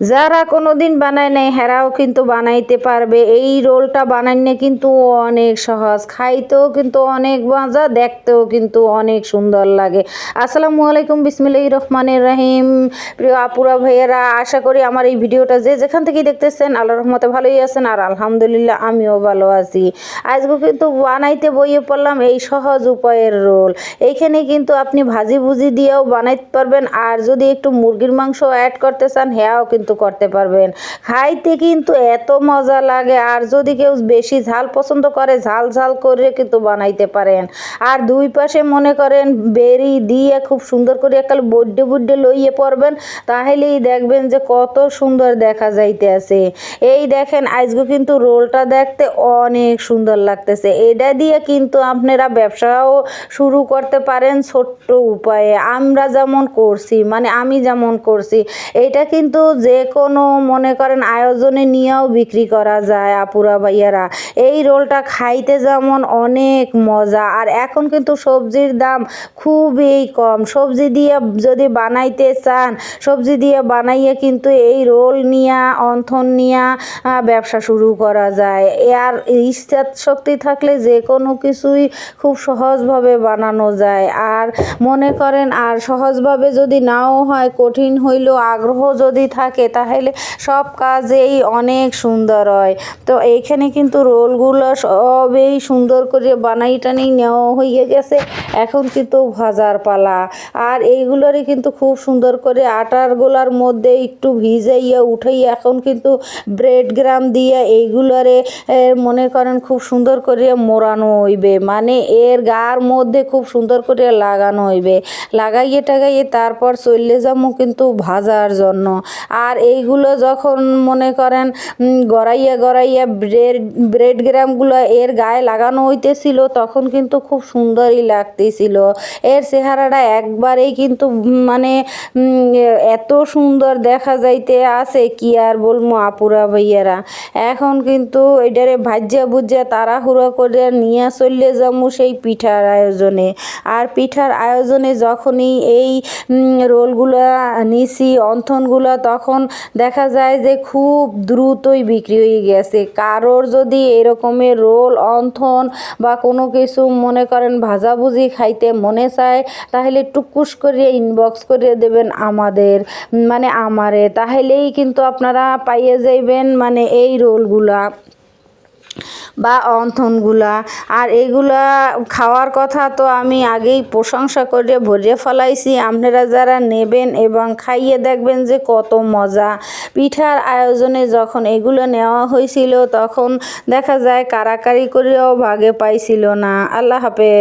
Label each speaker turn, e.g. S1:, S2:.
S1: যারা কোনো দিন বানায় নাই, হেরাও কিন্তু বানাইতে পারবে। এই রোলটা বানাইলে কিন্তু অনেক সহজ, খাইতেও কিন্তু অনেক মজা, দেখতেও কিন্তু অনেক সুন্দর লাগে। আসসালামু আলাইকুম বিসমিল্লাহ রহমানের রহিম। প্রিয় আপুরা, ভাইয়েরা, আশা করি আমার এই ভিডিওটা যে যেখান থেকেই দেখতেছেন আল্লাহ রহমতে ভালোই আছেন আর আলহামদুলিল্লাহ আমিও ভালো আছি। আজকে কিন্তু বানাইতে বইয়ে পড়লাম এই সহজ উপায়ের রোল। এইখানে কিন্তু আপনি ভাজি ভুজি দিয়েও বানাইতে পারবেন, আর যদি একটু মুরগির মাংস অ্যাড করতে চান, হ্যাঁও কিন্তু করতে পারবেন। খাইতে কিন্তু এত মজা লাগে, আর যদি কেউ বেশি ঝাল পছন্দ করে, ঝাল ঝাল করে কিন্তু বানাইতে পারেন। আর দুই পাশে মনে করেন, বেরি দিয়ে খুব সুন্দর করে একাল বড্ডে বুড্ডে লইয়ে পড়বেন তাহলেই দেখবেন যে কত সুন্দর দেখা যাইতে আছে এই দেখেন আজকে কিন্তু রোলটা দেখতে অনেক সুন্দর লাগতেছে। এটা দিয়ে কিন্তু আপনারা ব্যবসাও শুরু করতে পারেন ছোট্ট উপায়ে। আমরা যেমন করছি মানে আমি যেমন করছি, এটা কিন্তু যে কোনো মনে করেন আয়োজনে নিয়েও বিক্রি করা যায়, আপুরা ভাইয়ারা। এই রোলটা খাইতে যেমন অনেক মজা, আর এখন কিন্তু সবজির দাম খুবই কম। সবজি দিয়ে যদি বানাইতে চান, সবজি দিয়ে বানাইয়ে কিন্তু এই রোল নিয়া, অন্থন নিয়া ব্যবসা শুরু করা যায়। আর ইচ্ছা শক্তি থাকলে যে কোনো কিছুই খুব সহজভাবে বানানো যায়। আর মনে করেন, আর সহজভাবে যদি নাও হয়, কঠিন হইলেও আগ্রহ যদি থাকে তাহলে সব কাজেই অনেক সুন্দর হয়। তো এইখানে কিন্তু রোলগুলো সবই সুন্দর করে বানাই টানি নেওয়া হয়ে গেছে। এখন কিন্তু ভাজার পালা। আর এইগুলোরই কিন্তু খুব সুন্দর করে আটার গোলার মধ্যে একটু ভিজাইয়া উঠাইয়া এখন কিন্তু ব্রেড গ্রাম দিয়ে এইগুলোরে মনে করেন খুব সুন্দর করে মোড়ানো হইবে। মানে এর গার মধ্যে খুব সুন্দর করে লাগানো হইবে। লাগাইয়ে টাগাইয়ে তারপর চললে যাব কিন্তু ভাজার জন্য। আর এইগুলো যখন মনে করেন গড়াইয়া গড়াইয়া ব্রেড ব্রেড গ্রামগুলো এর গায়ে লাগানো হইতেছিল, তখন কিন্তু খুব সুন্দরই লাগতেছিল। এর চেহারাটা একবারেই কিন্তু মানে এত সুন্দর দেখা যাইতে আছে, কি আর বলব আপুরা ভাইয়ারা। এখন কিন্তু এটারে ভাজ্যা ভুজ্যা তাড়াহুড়ো করে নিয়ে চললে যাব সেই পিঠার আয়োজনে। আর পিঠার আয়োজনে যখনই এই রোলগুলো নিছি, অন্থনগুলো, তখন দেখা যায় যে খুব দ্রুতই বিক্রি হয়ে গেছে। কারোর যদি এরকমের রোল, অন্থন বা কোনো কিছু মনে করেন ভাজাভুজি খাইতে মনে চায়, তাহলে টুকুস করে ইনবক্স করে দেবেন আমাদের মানে আমারে। তাহলেই কিন্তু আপনারা পাইয়ে যাইবেন মানে এই রোলগুলা। বা অন্থনগুলা। আর এগুলা খাওয়ার কথা তো আমি আগেই প্রশংসা করে ভরে ফলাইছি। আপনারা যারা নেবেন এবং খাইয়ে দেখবেন যে কত মজা। পিঠার আয়োজনে যখন এগুলো নেওয়া হয়েছিল তখন দেখা যায় কারাকারি করেও ভাগে পাইছিল না। আল্লাহ হাফেজ।